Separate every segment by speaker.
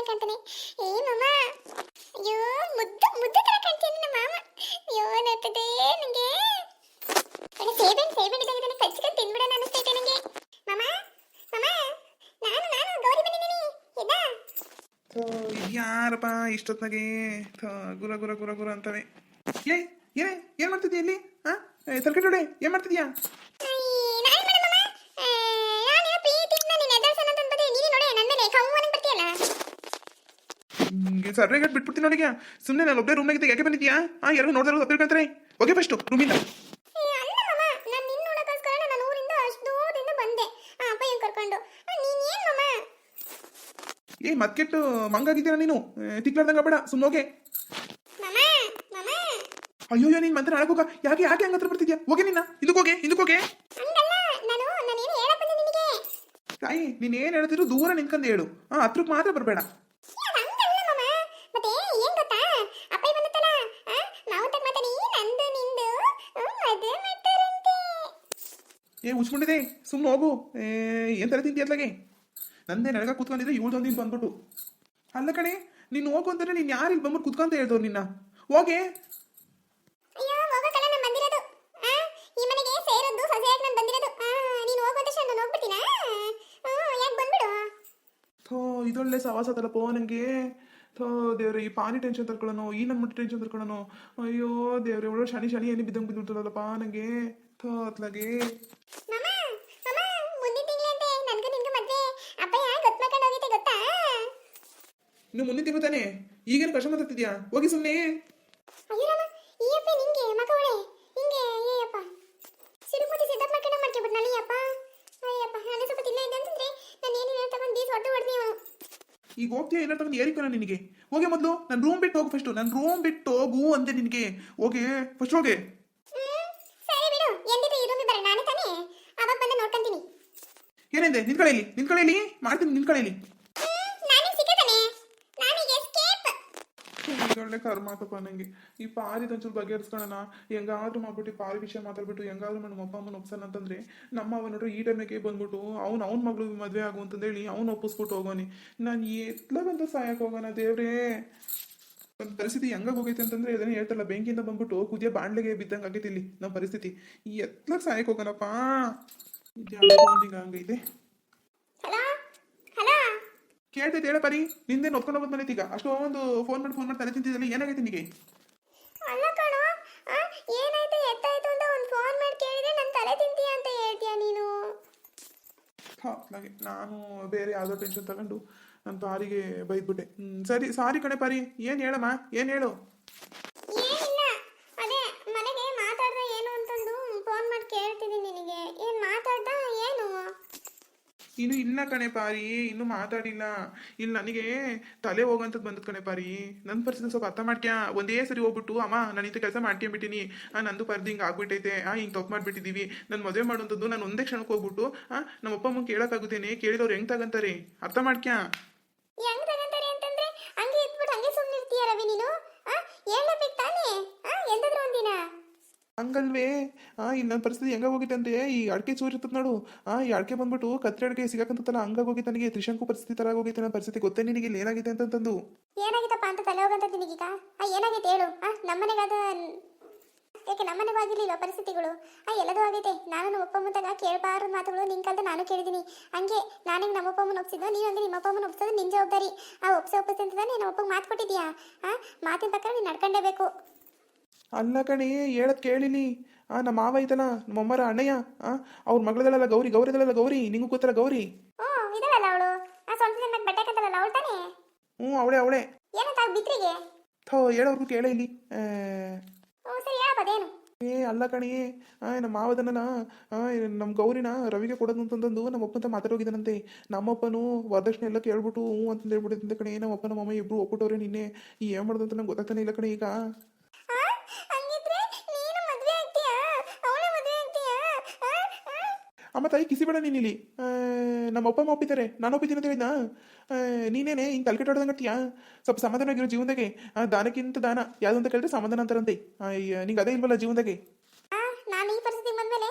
Speaker 1: ಚೆನ್ನಾಗಿ ಕಾಣ್ತಾನೆ. ಏ ಮಾಮ. ಅಯ್ಯೋ ಮುದ್ದು ಮುದ್ದು ತರ ಕಾಣ್ತೀನಿ ನಮ್ಮ ಮಾಮ? ಅಯ್ಯೋ ನತ್ತದೆ ನನಗೆ ಅಣ್ಣ ಸೇಬೆ ಸೇಬೆ ಇದ್ದಾಗಿದ್ದಾನೆ ಕಚ್ಕೊಂಡು ತಿನ್ಬಿಡೋಣ ಅನಿಸ್ತೈತೆ ನನಗೆ ಮಾಮ ಮಾಮ. ನಾನು ನಾನು ಗೌರಿ ಬಂದಿದ್ದೀನಿ.
Speaker 2: ಎದ್ದಾ? ಯಾರಪ್ಪ ಥೋ, ಗುರ ಗುರ ಗುರ ಗುರ ಅಂತಾನೆ. ಏ ಏನೇ ಏನ್ ಮಾಡ್ತಿದ್ಯಾ ಇಲ್ಲಿ? ಹಾ ನೋಡಿ ಏನ್ ಮಾಡ್ತಿದ್ಯಾ? ನಿಂಗೆ ಸರ್ರೇಗಟ್ ಬಿಟ್ಬಿಡ್ತೀನಿ ನೋಡಿಗೆ ಸುಮ್ಮನೆ ನಾನು ಒಬ್ಬರೇ ರೂಮ್ನಾಗಿದ್ದೆ ಯಾಕೆ ಬಂದಿದ್ಯಾ ಹಾಂ ಯಾರು ನೋಡಿದ್ರೆ ತಪ್ಪಿರ್ಕಂತಾರೆ ಓಕೆ ಫಸ್ಟು ರೂಮಿಂದ ಏ ಮತ್ಕೆಟ್ಟು ಮಂಗಾಗಿದ್ದೀರಾ ನೀನು ತಿಕ್ಲಾರ್ದಂಗ ಬೇಡ ಸುಮ್ಮನೆ ಹೋಗೆ. ಅಯ್ಯೋ ನೀನ್ ಮಂತ್ರ ಆಗೋಗ ಯಾಕೆ ಯಾಕೆ ಹಂಗತ್ರ ಬರ್ತಿದ್ಯಾ? ಹೋಗೆ ನಿನ್ನ ಇದಕ್ಕೆ ಹೋಗೆ ಇದಕ್ಕೆ ಹೋಗೆ. ತಾಯಿ ನೀನ್ ಏನ್ ಹೇಳ್ತಿದ್ರು ದೂರ ನಿಂತ್ಕೊಂಡು ಹೇಳು. ಹತ್ರಕ್ಕೆ ಮಾತ್ರ ಬರಬೇಡ
Speaker 1: ಮತ್ತೆ ಏನ್ ಗೊತ್ತಾ ಅಪ್ಪ ಬಂದತ್ತಲ್ಲ ಮಾವುತಕ್ ಮಾತಾಡಿ ನಂದು ನಿಂದು ಮದುವೆ ಮಾಡ್ತಾರಂತೆ
Speaker 2: ಏ ಉಚ್ಕೊಂಡಿದೆ ಸುಮ್ಮನೆ ಹೋಗು. ಏ ಏನ್ ತರ ತಿಂತಿ ಅತ್ಲಾಗೆ ನಂದೇ ನನಗ ಕುತ್ಕೊಂಡಿದ್ರೆ ಇವಳು ಒಂದಿನ ಬಂದ್ಬಿಟ್ಟು. ಅಲ್ಲ ಕಣೆ ನೀನು ಹೋಗು ಅಂದ್ರೆ ನೀನ್ ಯಾರು ಇಲ್ಲಿ ಬಂದ್ಬಿಟ್ಟು ಕುತ್ಕೊಂತ ಹೇಳ್ದವ್ರು ನಿನ್ನ? ಹೋಗೆ.
Speaker 1: ನಾನು ನಾನು ನೀನು ನಾನು
Speaker 2: ಥೋ ಇದೊಳ್ಳೆ ಸವಾಸ ತಲಪೋ ನನಗೆ ಥೋ ದೇವ್ರೆ ಈ ಪಾನಿ ಟೆನ್ಷನ್ ತರ್ಕೊಳ್ಳೋನು ಈ ನಮ್ಮ ಟೆನ್ಷನ್ ತರ್ಕೊಳ್ಳೋನು. ಅಯ್ಯೋ ದೇವ್ರೆ ಒಳ್ಳೆ ಶನಿ ಶನಿ ಏನಿ ಬಿದ್ದಂಗೆ ಬಿದ್ದುಬಿಡ್ತದಲ್ಲಪ್ಪ ನನಗೆ
Speaker 1: ಗೊತ್ತಾ?
Speaker 2: ಇನ್ನು ಮುಂದಿನ ತಿಂಗಳು ತಾನೆ? ಈಗೇನು ಕಷ್ಟ ಮಾತಾಡ್ತಿದ್ಯಾ? ಹೋಗಿ ಸುಮ್ಮನೆ ಈಗ ಹೋಗ್ತೀಯ ತಗೊಂಡು ಏರಿಕೋಣ ನಿನಗೆ. ಹೋಗಿ ಮೊದಲು ನನ್ನ ರೂಮ್ ಬಿಟ್ಟು ಹೋಗು ಫಸ್ಟು ನನ್ನ ರೂಮ್ ಬಿಟ್ಟು ಹೋಗು ಅಂದೆ ನಿನಗೆ. ಹೋಗಿ ಫಸ್ಟ್ ಹೋಗಿ
Speaker 1: ಹ್ಮ್ ಸರಿ ಬಿಡು ಎಂದಿದ್ರು ಈ ರೂಮಿಗೆ ಬರ ನಾನು ತಾನೇ ಅವಾಗ ಬಂದು ನೋಡ್ಕೊಂತೀನಿ
Speaker 2: ಏನಿದೆ? ನಿಂತ್ಕೊಳ್ಳಿ ನಿಂತ್ಕೊಳ್ಳಿ ಮಾಡ್ತೀನಿ ನಿಂತ್ಕೊಳ್ಳಿ ಒಳ್ಳೆ ಕರ್ಮಾತಪ್ಪ ನನಗೆ ಈ ಪಾರಿ ಒಂಚೂರು ಬಗೆಹರಿಸ್ಕೊಳ್ಳೋಣ. ಹೆಂಗಾದ್ರೂ ಮಾಡ್ಬಿಟ್ಟು ಪಾರಿ ವಿಷಯ ಮಾತಾಡ್ಬಿಟ್ಟು ಹೆಂಗಾದ್ರೂ ನಮ್ಮ ಅಪ್ಪ ಅಮ್ಮನ ಒಪ್ಸೋಣ ಅಂತಂದ್ರೆ ನಮ್ಮ ಅವ ನೋಡ್ರಿ ಈ ಟೈಮ್ಗೆ ಬಂದ್ಬಿಟ್ಟು ಅವ್ನು ಅವ್ನ ಮಗಳು ಮದುವೆ ಆಗು ಅಂತಂದೇಳಿ ಅವ್ನು ಒಪ್ಪಿಸ್ಬಿಟ್ಟು ಹೋಗೋನಿ. ನಾನು ಎತ್ಲಾಗಂತ ಸಾಯಕ್ಕೆ ಹೋಗೋಣ ದೇವ್ರೇ. ಒಂದು ಪರಿಸ್ಥಿತಿ ಹೆಂಗಾಗ ಹೋಗೈತೆ ಅಂತಂದ್ರೆ ಅದನ್ನ ಹೇಳ್ತಾರಲ್ಲ ಬೆಂಕಿಯಿಂದ ಬಂದ್ಬಿಟ್ಟು ಕುದಿಯ ಬಾಂಡ್ಲೆಗೆ ಬಿದ್ದಂಗೆ ಆಗೈತಿ ಇಲ್ಲಿ ನಮ್ಮ ಪರಿಸ್ಥಿತಿ. ಈ ಎತ್ಲಾಗ ಸಹಾಯಕ್ಕೆ ಹೋಗೋಣಪ್ಪ. ಹಿಂಗ
Speaker 1: ಇದೆ
Speaker 2: ಕೇಳ್ತೈತೆ ಹೇಳ ಪರಿ ನಿಂದೆ ನೋಡ್ಕೊಂಡು ಹೋಗೋದು ಮನೆ ಈಗ ಒಂದು ಫೋನ್ ಮಾಡಿ ಫೋನ್ ಮಾಡಿ ತಲೆ ತಿಂತಿದ್ದಲ್ಲ ಏನಾಗೈತೆ ನಿನಗೆ?
Speaker 1: ಅಲ್ಲ ಕಣೋ ಏನಾಯ್ತು ಎತ್ತಾಯ್ತು ಅಂತ ಒಂದು ಫೋನ್ ಮಾಡಿ ಕೇಳಿದ್ರೆ ನನ್ನ ತಲೆ ತಿಂತೀಯ ಅಂತ ಹೇಳ್ತೀಯ ನೀನು?
Speaker 2: ಹಾಗೆ ನಾನು ಬೇರೆ ಯಾವುದೋ ಟೆನ್ಷನ್ ತಗೊಂಡು ನನ್ನ ಪಾರಿಗೆ ಬೈದ್ಬಿಟ್ಟೆ. ಸರಿ ಸಾರಿ ಕಣೆ ಪರಿ ಏನು ಹೇಳಮ್ಮ ಏನು ಹೇಳು
Speaker 1: ಏನಿಲ್ಲ ಅದೇ ಮನೆಗೆ ಮಾತಾಡ್ದೆ ಏನು ಅಂತಂದು ಫೋನ್ ಮಾಡಿ ಕೇಳ್ತಿದ್ದೀನಿ ನಿನಗೆ ಏನು ಮಾತಾಡ್ದ ಏನು
Speaker 2: ಇನ್ನು ಇಲ್ಲ ಕಣೆ ಪಾರಿ, ಇನ್ನು ಮಾತಾಡಿಲ್ಲ. ಇಲ್ಲಿ ನನಗೆ ತಲೆ ಹೋಗಂತದ್ ಬಂದದ್ ಕಣೆ ಪಾರಿ. ನನ್ನ ಪರಿಸ್ಥಿತಿ ಸ್ವಲ್ಪ ಅರ್ಥ ಮಾಡ್ಕ್ಯಾ ಒಂದೇ ಸರಿ ಹೋಗ್ಬಿಟ್ಟು, ಅಮ್ಮ, ನಾನು ಇಂಥ ಕೆಲಸ ಮಾಡ್ಕೊಂಬಿಟ್ಟಿನಿ ನಂದು ಪರ್ದು ಹಿಂಗೆ ಆಗ್ಬಿಟ್ಟೈತೆ. ಆ, ಹಿಂಗೆ ತಪ್ಪು ಮಾಡ್ಬಿಟ್ಟಿದೀವಿ. ನನ್ನ ಮದುವೆ ಮಾಡುವಂಥದ್ದು ನಾನು ಒಂದೇ ಕ್ಷಣಕ್ಕೆ ಹೋಗ್ಬಿಟ್ಟು ನಮ್ಮ ಅಪ್ಪ ಅಮ್ಮಂಗೆ ಕೇಳೋಕ್ಕಾಗುತ್ತೇನೆ? ಕೇಳಿದವ್ರು ಹೆಂಗೆ ತಗಂತಾರೆ? ಅರ್ಥ ಮಾಡ್ಕ್ಯಾ ಹಂಗಲ್ವೇ? ಆ ಇಲ್ಲಿ ನನ್ನ ಪರಿಸ್ಥಿತಿ ಹೆಂಗ ಹೋಗಿತ್ತು ಅಂದ್ರೆ ಈ ಅಡಿಕೆ ಚೂರು ಇರ್ತದೆ ನೋಡು. ಆ, ಈ ಅಡಿಕೆ ಬಂದ್ಬಿಟ್ಟು ಕತ್ರಿ ಅಡಿಕೆ ಸಿಗಾಕಂತಲ್ಲ ಹಂಗ ಹೋಗಿತ್ತು ನನಗೆ. ತ್ರಿಶಂಕು ಪರಿಸ್ಥಿತಿ ತರ ಹೋಗಿತ್ತು ನನ್ನ ಪರಿಸ್ಥಿತಿ. ಗೊತ್ತೇ ನಿನಗೆ ಇಲ್ಲಿ ಏನಾಗಿದೆ ಅಂತಂದು
Speaker 1: ಏನಾಗಿತ್ತಪ್ಪ ಅಂತ ತಲೆ ಹೋಗಂತ ನಿನಗೀಗ? ಆ, ಏನಾಗೈತೆ ಹೇಳು? ಆ, ನಮ್ಮನೆಗಾದ ಯಾಕೆ ನಮ್ಮನೆಗೂ ಆಗಿರ್ಲಿಲ್ಲ ಪರಿಸ್ಥಿತಿಗಳು? ಆ, ಎಲ್ಲದೂ ಆಗೈತೆ. ನಾನು ನಮ್ಮ ಅಪ್ಪ ಮುಂದಾಗ ಕೇಳಬಾರ ಮಾತುಗಳು ನಿನ್ ಕಾಲದ ನಾನು ಕೇಳಿದೀನಿ ಹಂಗೆ ನಾನು ನಮ್ಮ ಅಪ್ಪ ಅಮ್ಮನ ಒಪ್ಸಿದ್ದು ನೀನು ಹಂಗೆ ನಿಮ್ಮ ಅಪ್ಪ ಅಮ್ಮನ ಒಪ್ಸೋದು ನಿನ್ ಜವಾಬ್ದಾರಿ. ಆ, ಒಪ್ಸೆ ಒಪ್ಪಿಸಿ ಅಂತ ನಮ್ಮ ಅಪ್ಪಗೆ ಮಾತು ಕೊಟ್ಟಿದ್ಯಾ ಆ, ಮಾತಿನ ಪ್ರಕಾರ ನೀನು ನಡ್ಕೊಂಡೇಬೇಕು
Speaker 2: ಅಲ್ಲ ಕಣಿ ಹೇಳದ್ ಕೇಳಿಲಿ ಆ ನಮ್ಮ ಮಾವ ಐತಲ್ಲ ನಮ್ಮ ಅಮ್ಮರ ಅಣ್ಣಯ್ಯ. ಆ ಅವ್ರ ಮಗಳದಲ್ಲ ಗೌರಿ ಗೌರಿದಲ್ಲ ಗೌರಿ ನಿಂಗೂ ಗೊತ್ತಲ್ಲ ಗೌರಿ?
Speaker 1: ಇದಳಲ್ಲ ಅವಳು? ಆ ಸ್ವಂತ ಬಟ್ಟೆ ಕಂತಲ್ಲ ಅವಳು ತಾನೇ?
Speaker 2: ಹ್ಞೂ ಅವಳೆ ಅವಳೆ.
Speaker 1: ಏನಂತ ಬಿತ್ರಿಗೆ?
Speaker 2: ಥೋ ಹೇಳೋರ್ಗು ಕೇಳ ಇಲ್ಲಿ. ಆ,
Speaker 1: ಹ್ಞೂ ಸರಿ ಹೇಳಪ್ಪದೇನು
Speaker 2: ಏ ಅಲ್ಲ ಕಣಿ. ಆ ನಮ್ಮ ಮಾವದನ್ನ ನಮ್ಮ ಗೌರಿನ ರವಿಗೆ ಕೊಡೋದು ಅಂತಂದು ನಮ್ಮ ಅಪ್ಪಂತ ಮಾತಾಡೋಗಿದ್ದಾನಂತೆ. ನಮ್ಮಪ್ಪನು ವರದಕ್ಷಿಣೆ ಎಲ್ಲ ಕೇಳ್ಬಿಟ್ಟು ಹ್ಞೂ ಅಂತ ಹೇಳ್ಬಿಟ್ಟಿದ್ದಂತೆ ಕಣೆ. ನಮ್ಮ ಅಪ್ಪ ನಮ್ಮ ಅಮ್ಮ ಇಬ್ರು ಒಪ್ಪಿಟ್ಟವ್ರೆ ನಿನ್ನೆ. ಏನ್ ಮಾಡೋದು ಅಂತ ನಂಗೆ ಗೊತ್ತಾಗ್ತಾನೆ ಇಲ್ಲ ಕಣೆ ಈಗ
Speaker 1: ಆ ಹಂಗಿದ್ರೆ ನೀನು ಮದುವೆ ಆಗ್ತೀಯಾ ಅವಳ ಮದುವೆ ಆಗ್ತೀಯಾ ಆ ಆ
Speaker 2: ಅಮ್ಮ ತಾಯಿ ಕಿಸಿ ಬೇಡ ನೀನ್ ಇಲ್ಲಿ. ಆ, ನಮ್ಮ ಅಪ್ಪ ಅಮ್ಮ ಒಪ್ಪಿದ್ದಾರೆ. ನಾನು ಒಪ್ಪಿದ್ದೀನಿ ಅಂತ ಹೇಳಿದ್ನಾ? ನೀನೇನೆ ಹಿಂಗೆ ತಲೆಕೆಟ್ಟೋಡ್ದಂಗೆ ಗಟ್ಟಿಯಾ ಸ್ವಲ್ಪ ಸಮಾಧಾನವಾಗಿರೋ ಜೀವನದಾಗೆ. ದಾನಕ್ಕಿಂತ ದಾನ. ಯಾವುದು ಅಂತ ಕೇಳಿದ್ರೆ ಸಮಾಧಾನ ಅಂತಾರಂತೆ ನಿಂಗೆ ಅದೇ ಇಲ್ವಲ್ಲ ಜೀವನದಾಗೆ?
Speaker 1: ನಾನು ಈ ಪರಿಸ್ಥಿತಿ ಬಂದ್ಮೇಲೆ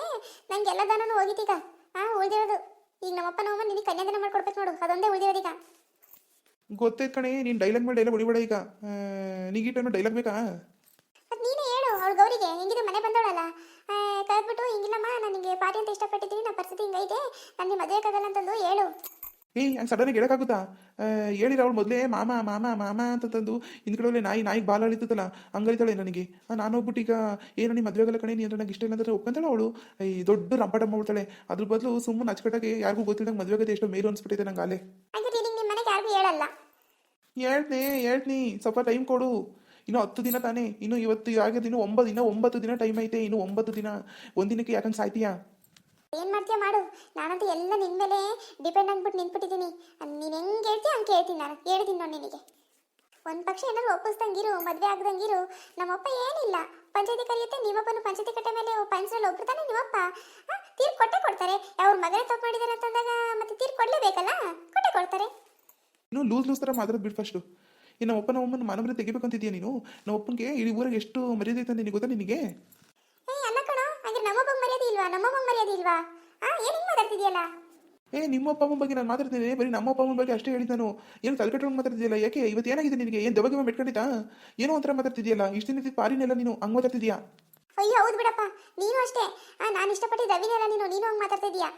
Speaker 1: ನಂಗೆ ಎಲ್ಲ ದಾನನೂ ಹೋಗಿದ್ದೀಗ ಹಾಂ ಉಳಿದಿರೋದು. ಈಗ ನಮ್ಮಪ್ಪ ನಮ್ಮಮ್ಮ ನಿನಗೆ ಕನ್ಯಾದಾನ ಮಾಡ್ಕೊಡ್ಬೇಕು ನೋಡು. ಅದೊಂದೇ ಉಳಿದಿರೋದೀಗ
Speaker 2: ಗೊತ್ತೈತ್ ಕಣೆ ನೀನು ಡೈಲಾಗ್ ಮೇಲೆ ಡೈಲಾಗ್ ಉಳಿಬೇಡ ಈಗ. ನಿಂಗೆ ಈ ಟೈಮ್ ಡೈಲಾಗ್ ಬೇಕಾ?
Speaker 1: ನೀನೇ ಹೇಳು ಅವಳು ಗೌರಿಗೆ. ಹೆಂಗಿದ್ರು ಮನೆ ಬಂದವಳಲ್ಲ ಕರೆದ್ಬಿಟ್ಟು ಹಿಂಗಿಲ್ಲಮ್ಮ ನನಗೆ ಪಾರಿ ಅಂತ ಇಷ್ಟಪಟ್ಟಿದ್ದೀನಿ ನನ್ನ ಪರಿಸ್ಥಿತಿ ಹಿಂಗೈತೆ ನನಗೆ ಮದುವೆ ಆಗಲ್ಲ ಅಂತಂದು ಹೇಳು.
Speaker 2: ಏಯ್ ಹಂಗೆ ಸಡನ್ನಾಗಿ ಹೇಳೋಕ್ಕಾಗುತ್ತಾ? ಹೇಳಿರ ಅವಳು ಮೊದಲೇ ಮಾಮ ಮಾಮ ಮಾಮ ಅಂತಂದು ಹಿಂದ್ಗಡೆ ನಾಯಿ ನಾಯಿಗೆ ಬಾಲ ಅಳಿತದಲ್ಲ ಹಂಗಳಿತಾಳೆ ನನಗೆ. ನಾನು ಹೋಗ್ಬಿಟ್ಟು ಈಗ ಏನು ನಿಮ್ಮ ಮದುವೆಗಲ್ಲ ಕಣೆ ನೀನು ನನಗೆ ಇಷ್ಟ ಇಲ್ಲ ಅಂದ್ರೆ ಒಪ್ಕೊಂತಾಳೆ ಅವಳು. ಈ ದೊಡ್ಡ ರಂಪಟ ಮಾಡ್ಬಿಡ್ತಾಳೆ. ಅದ್ರ ಬದಲು ಸುಮ್ಮನೆ ಅಚ್ಚಕಟ್ಟಾಗಿ ಯಾರಿಗೂ ಗೊತ್ತಿಲ್ಲದಂಗೆ ಮದುವೆಗದೆ ಎಷ್ಟೋ ಮೇಲು ಅನ್ಸ್ಬಿಟ್ಟಿದೆ ನಂಗೆ ಅಲ್ಲೇ.
Speaker 1: ನಿಮ್ಮ
Speaker 2: ಹೇಳ್ತೀನಿ ಹೇಳ್ತೀನಿ ಸ್ವಲ್ಪ ಟೈಮ್ ಕೊಡು. ಇನ್ನು ಹತ್ತು ದಿನ ತಾನೇ ಇನ್ನು ಇವತ್ತು ಆಗಿದೆ ಇನ್ನು ಒಂಬತ್ತು ದಿನ ಒಂಬತ್ತು ದಿನ ಟೈಮ್ ಐತೆ ಇನ್ನು ಒಂಬತ್ತು ದಿನ ಒಂದಿನಕ್ಕೆ ಯಾಕಂಗೆ ಸಾಯ್ತೀಯಾ?
Speaker 1: ಏನು ಮಾಡ್ತೀಯ ಮಾಡು ನಾನಂತೂ ಎಲ್ಲ ನಿನ್ನ ಮೇಲೆ ಡಿಪೆಂಡ್ ಆಗ್ಬಿಟ್ಟು ನಿಂತ್ಬಿಟ್ಟಿದ್ದೀನಿ. ನೀನು ಹೆಂಗೆ ಹೇಳ್ತೀಯ ಹಂಗೆ ಹೇಳ್ತೀನಿ ನಾನು ಹೇಳ್ತೀನಿ ನೋಡಿ ನಿನಗೆ. ಒಂದು ಪಕ್ಷ ಏನಾದ್ರು ಒಪ್ಪಿಸ್ದಂಗಿರು ಮದುವೆ ಆಗ್ದಂಗಿರು ನಮ್ಮಪ್ಪ ಏನಿಲ್ಲ. ಪಂಚಾಯತಿ ಕರೆಯುತ್ತೆ ನಿಮ್ಮಪ್ಪನ ಪಂಚಾಯತಿ ಕಟ್ಟೆ ಮೇಲೆ ಪಂಚರಲ್ಲಿ ಒಬ್ರು ತಾನೆ ನಿಮ್ಮಪ್ಪ. ತೀರ್ ಕೊಟ್ಟೆ ಕೊಡ್ತಾರೆ. ಅವ್ರ ಮಗನೇ ತಪ್ಪು ಮಾಡಿದ್ದಾರೆ ಅಂತಂದಾಗ ಮತ್ತೆ ತೀರ್ಪು ಕೊಡಲೇಬೇಕಲ್ಲ? ಕೊಟ್ಟೆ ಕೊಡ್ತಾರೆ.
Speaker 2: ಇನ್ನು ಲೂಸ್ ಲೂಸ್ ಥರ ಮಾತಾಡೋದು ಬಿಡು ಫಸ್ಟು ನಮ್ಮ ಅಪ್ಪ ನಮ್ಮ ಅಮ್ಮನ ಮನಮರೆ ತೆಗಿಬೇಕು ಅಂತಿದ್ಯಾ ನೀನು? ನಮ್ಮ ಅಪ್ಪನಿಗೆ ಇಡೀ ಊರಿಗೆ ಎಷ್ಟು ಮರ್ಯಾದೆ ಐತೆ ನಿನಗೆ ಗೊತ್ತಾ ನಿನಗೆ?
Speaker 1: ಏ ಏನು
Speaker 2: ನಿಮ್ಮ ಅಪ್ಪ ಅಮ್ಮನ ಬಗ್ಗೆ ನಾನು ಮಾತಾಡ್ತೀನಿ. ಬರೀ ನಮ್ಮ ಅಪ್ಪ ಅಮ್ಮನ ಬಗ್ಗೆ ಅಷ್ಟೇ ಹೇಳಿದ್ದು ನಾನು. ಏನು ತಲೆಕಟ್ಟೊಂಡು ಮಾತಾಡ್ತಿದ್ಯಲ್ಲ? ಯಾಕೆ? ಇವತ್ತು ಏನಾಗಿದೆ ನಿನಗೆ? ಏನು ದೆಬ್ಬಗೆ ಮೆಟ್ಕೊಂಡಿತಾ ಏನೋ ಒಂಥರ ಮಾತಾಡ್ತಿದ್ಯಲ್ಲ? ಇಷ್ಟು ದಿನ ಪಾರಿನೆಲ್ಲ ನೀನು. ಹಂಗೆ ಮಾತಾಡ್ತಿದ್ಯಾ?
Speaker 1: ಅಯ್ಯೋ ಹೌದು ಬಿಡಪ್ಪ. ನೀನು ಅಷ್ಟೇ. ನಾನು ಇಷ್ಟಪಟ್ಟಿದ್ದ ಅವಿನೆಲ್ಲ ನೀನು. ನೀನು ಹಂಗೆ ಮಾತಾಡ್ತಿದ್ಯಾ?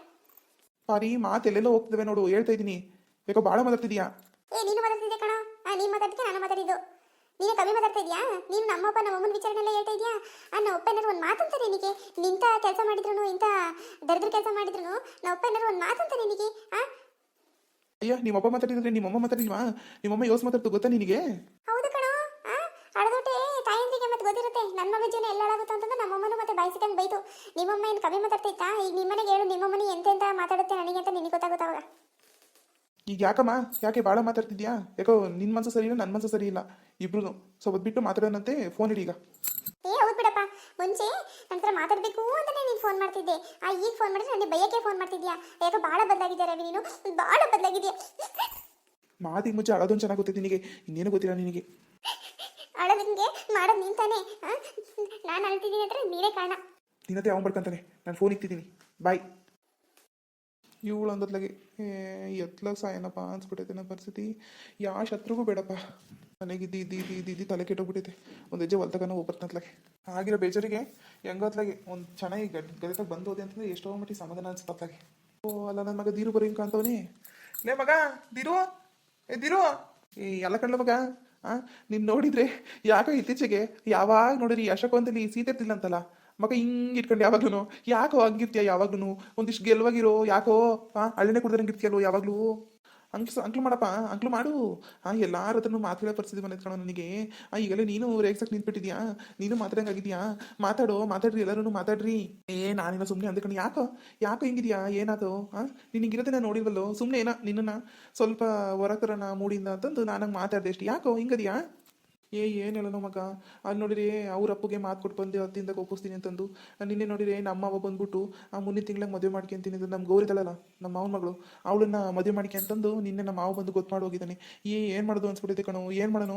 Speaker 2: ಪಾರಿ ಮಾತೆಲ್ಲೆಲ್ಲೋ ಹೋಗ್ತವೆ ನೋಡು. ಹೇಳ್ತಾ ಇದ್ದೀನಿ. ಯಾಕೋ ಭಾಳ ಮಾತಾಡ್ತಿದ್ಯಾ?
Speaker 1: ಏ ನೀನು ಮಾತಾಡ್ತಿದ್ದೆ ಕಣ? ನೀನು ಮಾತಾಡ್ತಿದ್ದೆ ನಾನು ಮಾತಾಡಿದ್ದು. ನೀನು ಕಮ್ಮಿ ಮಾತಾಡ್ತಾ ಇದೀಯಾ ನೀನು ನಮ್ಮಪ್ಪ ನಮ್ಮಮ್ಮನ ವಿಚಾರಣೆಲ್ಲ ಹೇಳ್ತಾ ಇದೀಯಾ? ಅನ್ನ ಒಪ್ಪ ಏನಾದ್ರು ಒಂದು ಮಾತಂತಾರೆ ನಿನಗೆ? ನಿಂತ ಕೆಲಸ ಮಾಡಿದ್ರು ಇಂಥ ದರಿದ್ರ ಕೆಲಸ ಮಾಡಿದ್ರು ನಮ್ಮಪ್ಪ ಏನಾದ್ರು ಒಂದು ಮಾತಂತಾರೆ ನಿನಗೆ? ಆ?
Speaker 2: ಅಯ್ಯೋ ನಿಮ್ಮ ಅಪ್ಪ ಮಾತಾಡಿದ್ರೆ ನಿಮ್ಮ ಅಮ್ಮ ಮಾತಾಡಿಲ್ವಾ? ನಿಮ್ಮಮ್ಮ ಯೋಸ್ ಮಾತಾಡ್ತು ಗೊತ್ತಾ ನಿನಗೆ?
Speaker 1: ಹೌದು ಕಣೋ. ಆ? ಅಳದೋಟೆ ತಾಯಂದ್ರಿಗೆ ಮತ್ತೆ ಗೊತ್ತಿರುತ್ತೆ. ನನ್ನ ಮಗ ಜೀವನ ಎಲ್ಲ ಹಾಳಾಗುತ್ತೆ ನಮ್ಮ ನಮ್ಮಮ್ಮನೂ ಮತ್ತೆ ಬಾಯಿಸಿದಂಗೆ ಬೈತು. ನಿಮ್ಮಮ್ಮ ಏನು ಕಮ್ಮಿ ಮಾತಾಡ್ತೈತಾ ಈಗ ನಿಮ್ಮನೆಗೆ ಹೇಳು ನಿಮ್ಮಮ್ಮನಿ ಎಂತೆಂತ ಮಾತಾಡುತ್ತೆ ನನಗೆ ಅಂತ ನಿನಗೆ ಗೊತ್ತಾಗುತ್ತೆ ಅವಾಗ.
Speaker 2: ಈಗ ಯಾಕಮ್ಮ? ಯಾಕೆ ಭಾಳ ಮಾತಾಡ್ತಿದ್ಯಾ? ಯಾಕೋ ನಿನ್ನ ಮನಸ್ಸು ಸರಿ ಇಲ್ಲ ನನ್ನ ಮನಸ್ಸು ಸರಿ ಇಲ್ಲ ಇಬ್ರು ಸ್ವಲ್ಪ ಬಿಟ್ಟು ಮಾತಾಡೋಣಂತೆ. ಫೋನ್ ಇಡಿ ಈಗ.
Speaker 1: ಏ ಹೌದು ಬಿಡಪ್ಪ. ಮುಂಚೆ ನಂತರ ಮಾತಾಡಬೇಕು ಅಂತಾನೆ ನೀನು ಫೋನ್ ಮಾಡ್ತಿದ್ದೆ. ಆ ಈಗ ಫೋನ್ ಮಾಡಿದ್ರೆ ನನಗೆ ಬೈಯಕ್ಕೆ ಫೋನ್ ಮಾಡ್ತಿದ್ಯಾ? ಯಾಕೋ ಭಾಳ ಬದಲಾಗಿದ್ಯಾ ರವಿ ನೀನು? ಭಾಳ ಬದಲಾಗಿದ್ಯಾ
Speaker 2: ಮಾತಿಗೆ ಮುಂಚೆ ಅಳೋದೊಂದು ಚೆನ್ನಾಗಿ ಗೊತ್ತಿದೆ ನಿನಗೆ. ಇನ್ನೇನು ಗೊತ್ತಿಲ್ಲ ನಿನಗೆ.
Speaker 1: ನಿಮಗೆ ಮಾಡೋದು ನೀನು ತಾನೇ ನಾನು ಅಳ್ತಿದ್ದೀನಿ ಅಂದ್ರೆ ನೀನೇ ಕಾರಣ.
Speaker 2: ನಿನ್ನತ್ತೆ ಅವನು ಬಡ್ಕೊಂತಾನೆ ನಾನು ಫೋನ್ ಇಕ್ತಿದ್ದೀನಿ. ಬಾಯ್ ಇವಳು ಅಂದತ್ಲಾಗೆ ಎತ್ಲಾಗ ಸಾಯನಪ್ಪ ಅನ್ಸ್ಬಿಟ್ಟೈತೆ ನನ್ನ ಪರಿಸ್ಥಿತಿ. ಯಾವ ಶತ್ರುಗೂ ಬೇಡಪ್ಪ. ಮನೆಗೆ ಇದ್ದು ಇದ್ದು ಇದ್ದು ಇದ್ದು ತಲೆ ಕೆಟ್ಟೋಗ್ಬಿಟ್ಟೈತೆ ಒಂದು ಹೆಜ್ಜೆ ಹೊಲ್ತಕನ ಹೋಗ್ಬರ್ತತ್ಲಾಗೆ ಆಗಿರೋ ಬೇಜಾರಿಗೆ ಹೆಂಗತ್ಲಾಗೆ ಒಂದು ಚೆನ್ನಾಗಿ ಗದತಾಗ ಬಂದು ಹೋದೆ ಅಂತಂದ್ರೆ ಎಷ್ಟೋ ಮಟ್ಟಿಗೆ ಸಮಾಧಾನ ಅನ್ಸುತ್ತತ್ಲಾಗೆ ಓ, ಅಲ್ಲ ನನ್ನ ಮಗ ದೀರು ಬರೀ ಕಾಣ್ತವನಿ. ಲೇ ಮಗ ದಿರು ಏ ದಿರು ಏ ಎಲ್ಲ ಕಣ್ಲ ಮಗ, ಆ, ನೀನ್ ನೋಡಿದ್ರೆ ಯಾಕೋ ಇತ್ತೀಚೆಗೆ ಯಾವಾಗ ನೋಡಿರಿ ಅಶೋಕವಂತಲ್ಲಿ ಸೀತೆ ಇರ್ತಿಲ್ಲ ಅಂತಲ್ಲ ಮಗ ಹಿಂಗೆ ಇಟ್ಕೊಂಡು ಯಾವಾಗ್ಲೂ ಯಾಕೋ ಹಂಗಿರ್ತೀಯ ಯಾವಾಗ್ಲೂ ಒಂದಿಷ್ಟು ಗೆಲ್ವಾಗಿರೋ, ಯಾಕೋ ಹಾ ಹಳ್ಳಿನೇ ಕುಡ್ದಂಗೆ ಇರ್ತೀಯಲ್ವ ಯಾವಾಗ್ಲೂ? ಅಂಕ್ ಅಂಕ್ಲು ಮಾಡಪ್ಪ, ಅಂಕ್ಲು ಮಾಡು. ಆ, ಎಲ್ಲಾರ ಹತ್ರನು ಮಾತಾಡೋ ಪರಿಸ್ಥಿತಿ ಕಣೋ ನನಗೆ. ಆ, ಈಗಲೇ ನೀನು ರೇಗ್ಸಕ್ ನಿಂತ್ಬಿಟ್ಟಿದ್ಯಾ? ನೀನು ಮಾತಾಡಂಗಾಗಿದ್ಯಾ ಮಾತಾಡೋ, ಮಾತಾಡ್ರಿ ಎಲ್ಲರೂ ಮಾತಾಡ್ರಿ. ಏ ನಾನಿಲ್ಲ ಸುಮ್ಮನೆ ಅಂದ್ಕೊಂಡು ಯಾಕೋ ಯಾಕೋ ಹಿಂಗಿದ್ಯಾ? ಏನಾದು ಆ, ನೀನು ಹಿಂಗಿರೋದನ್ನ ನಾನು ನೋಡಿಲ್ವಲ್ಲೋ? ಸುಮ್ಮನೆ ಏನ, ನಿನ್ನನ್ನ ಸ್ವಲ್ಪ ಹೊರಕರಣ ಮೂಡಿಂದ ಅಂತಂದು ನಾನು ಮಾತಾಡ್ದೆ ಎಷ್ಟು ಯಾಕೋ, ಹಿಂಗದ್ಯಾ? ಏ ಏನು ಹೇಳೋಣ ಮಗ. ಅಲ್ಲಿ ನೋಡಿರಿ, ಅವ್ರ ಅಪ್ಪಗೆ ಮಾತು ಕೊಟ್ಟು ಬಂದು, ಅತ್ತಿಂದ ಒಪ್ಪಿಸ್ತೀನಿ ಅಂತಂದು. ನಿನ್ನೆ ನೋಡಿರಿ, ನಮ್ಮ ಅವ್ವ ಬಂದ್ಬಿಟ್ಟು ಆ ಮುಂದಿನ ತಿಂಗ್ಳಾಗ ಮದುವೆ ಮಾಡ್ಕೊಂತೀನಿ ಅಂತ ನಮ್ಮ ಗೌರಿ ಇದ್ದಾಳಲ್ಲ ನಮ್ಮ ಮಾವನ ಮಗಳು. ಅವಳನ್ನ ಮದುವೆ ಮಾಡ್ಕೆ ಅಂತಂದು ನಿನ್ನೆ ನಮ್ಮ ಮಾವ ಬಂದು ಗೊತ್ತು ಮಾಡಿ ಹೋಗಿದ್ದಾನೆ. ಏ, ಏನು ಮಾಡೋದು ಅನ್ಸ್ಬಿಟ್ಟಿದೆ ಕಣೋ, ಏನು ಮಾಡೋಣ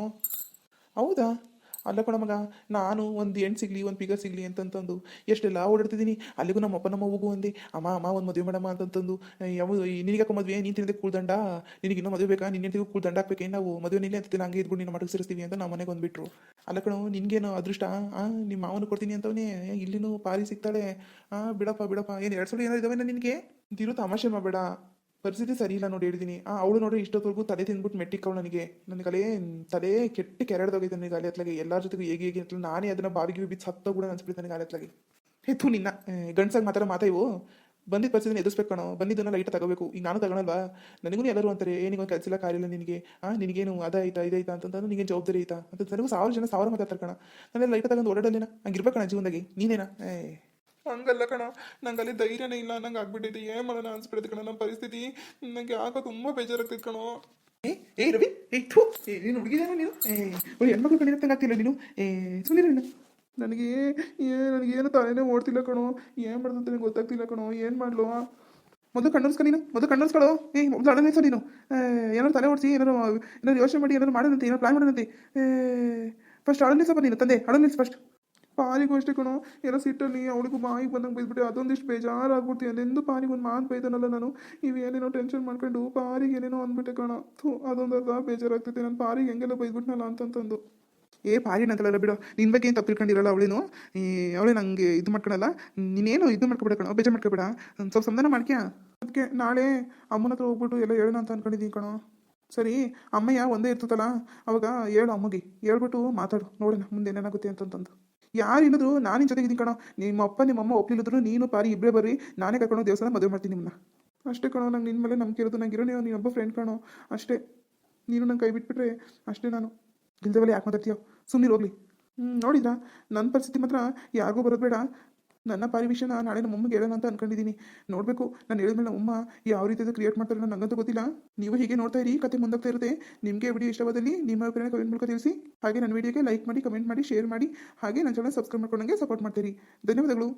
Speaker 2: ಹೌದಾ? ಅಲ್ಲ ಕಣ ಮಗ, ನಾನು ಒಂದು ಹೆಣ್ಣು ಸಿಗಲಿ, ಒಂದು ಫಿಗರ್ ಸಿಗಲಿ ಅಂತಂತಂದು ಎಷ್ಟೆಲ್ಲ ಓಡಾಡ್ತಿದ್ದೀನಿ. ಅಲ್ಲಿಗೂ ನಮ್ಮ ಅಪ್ಪ ನಮ್ಮ ಹೋಗು ಅಂದೆ ಅಮ್ಮ ಅಮ್ಮ ಒಂದು ಮದುವೆ ಮಾಡಮ್ಮ ಅಂತಂತಂದು ಯಾವ ನಿನಗೆ ಮದುವೆ? ನೀನು ತಿಂದೆ ಕೂಳ್ದಂಡ ನಿನಗೆ ಇನ್ನೂ ಮದುವೆ ಬೇಕಾ? ನಿನ್ನ ಹೆಂಡತಿಗೂ ಕೂಳ್ದಂಡ ಹಾಕ್ಬೇಕೆ? ನಾವು ಮದುವೆ ನಿಲ್ಲೇ ಅಂತ ಹಂಗೆ ಇದ್ಬಿಟ್ಟು ನಿನ್ನ ಮಡಗಿ ಸೇರಿಸ್ತೀವಿ ಅಂತ ನಮ್ಮ ಮನೆಗೆ ಬಂದುಬಿಟ್ರು. ಅಲ್ಲ ಕಣೋ, ನಿನ್ಗೇನು ಅದೃಷ್ಟ? ನಿಮ್ಮ ಮಾವನ ಕೊಡ್ತೀನಿ ಅಂತವನೇ? ಇಲ್ಲಿನೂ ಪಾರಿ ಸಿಗ್ತಾಳೆ. ಬಿಡಪ್ಪ ಬಿಡಪ್ಪ. ಏನು, ಎರಡು ಸಲ ಏನಾದ್ರು ಇದಾವೆ ನಿನಗೆ? ದಿರು ತಮಾಷೆ ಮಾಡಬೇಡ. ಪರಿಸ್ಥಿತಿ ಸರಿ ಇಲ್ಲ ನೋಡಿ ಹೇಳಿದ್ದೀನಿ ಆ ಅವಳು ನೋಡಿ ಇಷ್ಟೊತ್ತವರೆಗೂ ತಲೆ ತಿಂದ್ಬಿಟ್ಟು ಮೆಟ್ಟಿಕ್ಕವಳು ನನಗೆ ನನಗೆ. ಕಲೆ ತಲೆ ಕೆಟ್ಟು ಕೆರೆಡ್ದೋಗೈತೆ ನನಗೆ ಗಾಲಿ ಹತ್ಲಾಗೆ. ಎಲ್ಲರ ಜೊತೆಗೂ ಹೇಗೆ ಹೇಗೆ ಅಂತ ನಾನೇ ಅದನ್ನ ಬಾವಿಗೆ ಬಿದ್ದು ಕೂಡ ಅನ್ಸ್ಬಿಡ್ತು ನನಗೆ ಅಲೆ ಹತ್ಲಾಗೆ. ತು ನಿನ್ನ. ಗಂಡ್ಸಾಗಿ ಮಾತಾಡೋ ಮಾತಾ ಇವು? ಬಂದಿದ್ದ ಪರಿಸ್ಥಿತಿ ಎದುರಿಸ್ಬೇಕು ಕಣೋ. ಬಂದಿದ್ದನ್ನ ಲೈಟ್ ತಗೋಬೇಕು. ಈಗ ನಾನು ತಗೊಳಲ್ವಾ? ನನಗೂ ಎಲ್ಲರೂ ಅಂತಾರೆ ಏನಿಗೆ ಕೆಲಸ ಕಾರ್ಯ ಇಲ್ಲ ನಿನಗೆ. ಆ, ನಿನಗೇನು ಅದಾಯ್ತಾ ಇದಾಯ್ತಾ ಅಂತಂದ್ರೆ ನಿನಗೆ ಜವಾಬ್ದಾರಿ ಐತಾ? ಅಂತ ನನಗೂ ಸಾವಿರ ಜನ ಸಾವಿರ ಮಾತಾಡ್ತಾರೆ ಕಣ. ನಾನೆಲ್ಲ ಲೈಟ್ ತಗೊಂಡು ಓಡಾಡಲೇನ ಹಂಗಿರ್ಬೇಕಣ ಕಣ ಜೀವನದಾಗೆ. ನೀನೇನಾ? ಏ ಹಂಗಲ್ಲ ಕಣ. ನಂಗೆ ಅಲ್ಲಿ ಧೈರ್ಯನೇ ಇಲ್ಲ. ನಂಗೆ ಆಗ್ಬಿಟ್ಟಿದೆ. ಏನು ಮಾಡೋಣ ಅನ್ಸ್ಬಿಡುತ್ತೆ ಕಣ ನಮ್ಮ ಪರಿಸ್ಥಿತಿ. ನನಗೆ ಯಾಕೋ ತುಂಬ ಬೇಜಾರಾಗ್ತಿತ್ತು ಕಣೋ. ಏ ಏ ರವಿ. ಏ ಥೂ. ನೀನು ಹುಡುಗಿದೇನ ನೀನು? ಏ ಒಂದು ಹೆಣ್ಮಕ್ಳು ಕಣ್ಣಿನ ಆಗ್ತಿಲ್ಲ ನೀನು? ಏ ಸುಮ್ಮನೆ ನೀನು ನನಗೆ ಏ ನನಗೇನು ತಲೆನೇ ಓಡ್ತಿಲ್ಲ ಕಣೋ. ಏನು ಮಾಡೋದು ಅಂತ ನಂಗೆ ಗೊತ್ತಾಗ್ತಿಲ್ಲ ಕಣೋ. ಏನು ಮಾಡ್ಲು? ಮೊದಲು ಕಣ್ಣರ್ಸ್ಕೊ ನೀನು. ಮೊದಲು ಕಣ್ಣರ್ಸ್ಕೊಳ್ಳೋ ಏ ಮೊದಲು ಅಣ್ಣ ನೀನು. ಏ, ಏನಾರು ತಲೆ ಓಡಿಸಿ ಏನಾರು ಏನಾರು ಯೋಚನೆ ಮಾಡಿ ಏನಾರು ಮಾಡೋದಂತೆ ಏನಾರು ಪ್ಲಾನ್ ಮಾಡೋದಂತೆ ಫಸ್ಟ್ ಅಳ ನಿಲ್ಸಪ್ಪ ನೀನು ತಂದೆ. ಅಳ ನಿಲ್ಸು ಫಸ್ಟ್ ಪಾರಿಗೂ ಅಷ್ಟೇ ಕಣೋ. ಎಲ್ಲ ಸಿಟ್ಟಲ್ಲಿ ಅವಳಿಗೂ ಬಾಯಿಗೆ ಬಂದಂಗೆ ಬೈದ್ಬಿಟ್ಟು ಅದೊಂದಿಷ್ಟು ಬೇಜಾರಾಗ್ಬಿಡ್ತೀನಿ ಅದೆಂದು ಪಾರಿಗೆ ಒಂದು ಮಾತು ಬೈದನಲ್ಲ ನಾನು. ಇವು ಏನೇನೋ ಟೆನ್ಷನ್ ಮಾಡ್ಕೊಂಡು ಪಾರಿಗೆ ಏನೇನೋ ಅಂದ್ಬಿಟ್ಟೆ ಕಣ. ಥೂ, ಅದೊಂದು ಅರ್ಧ ಬೇಜಾರಾಗ್ತೈತೆ ನಾನು ಪಾರಿಗೆ ಹೆಂಗೆಲ್ಲ ಬೈದ್ಬಿಟ್ನಲ್ಲ ಅಂತಂತಂದು. ಏ ಪಾರಿನ ಅಂತಲ್ಲ ಬಿಡು. ನಿನ್ನ ಬಗ್ಗೆ ಏನು ತಪ್ಪು ತಿಳ್ಕೊಂಡಿರಲ್ಲ ಅವಳೇನು ಅವಳೇ ನಂಗೆ ಇದು ಮಾಡ್ಕೊಳಲ್ಲ? ನೀನೇನು ಇದು ಮಾಡ್ಕೊಬೇಡ ಕಣೋ. ಬೇಜಾರು ಮಾಡ್ಕೊಬೇಡ. ಸ್ವಲ್ಪ ಸಂಧಾನ ಮಾಡ್ಕ್ಯಾ? ಅದಕ್ಕೆ ನಾಳೆ ಅಮ್ಮನ ಹತ್ರ ಹೋಗ್ಬಿಟ್ಟು ಎಲ್ಲ ಹೇಳೋಣ ಅಂತ ಅನ್ಕೊಂಡಿದ್ದೀನಿ ಕಣೋ. ಸರಿ, ಅಮ್ಮಯ್ಯ ಒಂದೇ ಇರ್ತದಲ್ಲ? ಅವಾಗ ಹೇಳು ಅಮ್ಮಗೆ. ಹೇಳ್ಬಿಟ್ಟು ಮಾತಾಡು. ನೋಡೋಣ ಮುಂದೆ ಏನೇನಾಗುತ್ತೆ ಅಂತಂತಂದು. ಯಾರು ಇಲ್ಲದ್ರು ನಾನು ನಿನ್ನ ಜೊತೆಗೆ ಇದ್ದೀನಿ ಕಣೋ. ನಿಮ್ಮ ಅಪ್ಪ ನಿಮ್ಮ ಅಮ್ಮ ಒಪ್ಲಿಲ್ಲದ್ರು ನೀನು ಪಾರಿ ಇಬ್ಬರೇ ಬರ್ರಿ. ನಾನೇ ಕರ್ಕೊಂಡು ದೇವಸ್ಥಾನ ಮದುವೆ ಮಾಡ್ತೀನಿ ನಿಮ್ಮನ್ನ. ಅಷ್ಟೇ ಕಣೋ, ನಂಗೆ ನಿನ್ನ ಮೇಲೆ ನಂಬಿಕೆ ಇರೋದು, ನಂಗೆ ಇರೋ ನೀವು ನೀನೊಬ್ಬ ಫ್ರೆಂಡ್ ಕಣೋ. ಅಷ್ಟೇ. ನೀನು ನಂಗೆ ಕೈ ಬಿಟ್ಬಿಟ್ರೆ ಅಷ್ಟೇ ನಾನು. ಇಲ್ದವಲ್ಲ ಯಾಕೆ ಮಾತಾಡ್ತೀಯೋ? ಸುಮ್ಮನೆ ಹೋಗ್ಲಿ. ಹ್ಞೂ ನೋಡಿದ್ರಾ? ನನ್ನ ಪರಿಸ್ಥಿತಿ ಮಾತ್ರ ಯಾರಿಗೂ ಬರೋದು ಬೇಡ. ನನ್ನ ಪಾರಿ ನಾಳೆ ನಮ್ಮ ಅಮ್ಮಗೆ ಹೇಳೋಣ ಅಂತ ಅನ್ಕೊಂಡಿದ್ದೀನಿ. ನೋಡಬೇಕು, ನಾನು ಹೇಳಿದ್ಮೇಲೆ ನಮ್ಮ ಅಮ್ಮ ಯಾವ ರೀತಿ ಕ್ರಿಯೇಟ್ ಮಾಡ್ತಾರೆ ನನಗಂತೂ ಗೊತ್ತಿಲ್ಲ. ನೀವು ಹೀಗೆ ನೋಡ್ತಾ ಇರಿ, ಕತೆ ಮುಂದಾಗ್ತಾ ಇರುತ್ತೆ. ನಿಮಗೆ ವಿಡಿಯೋ ಇಷ್ಟವಾದಲ್ಲಿ ನಿಮ್ಮ ಅಭಿಪ್ರಾಯ ಕಮೆಂಟ್ ಮೂಲಕ ತಿಳಿಸಿ. ಹಾಗೆ ನನ್ನ ವಿಡಿಯೋಗೆ ಲೈಕ್ ಮಾಡಿ ಕಮೆಂಟ್ ಮಾಡಿ ಶೇರ್ ಮಾಡಿ. ಹಾಗೆ ನನ್ನ ಚಾನಲ್ ಸಬ್ಸ್ಕ್ರೈಬ್ ಮಾಡ್ಕೊಂಡಂಗೆ ಸಪೋರ್ಟ್ ಮಾಡ್ತೀರಿ. ಧನ್ಯವಾದಗಳು.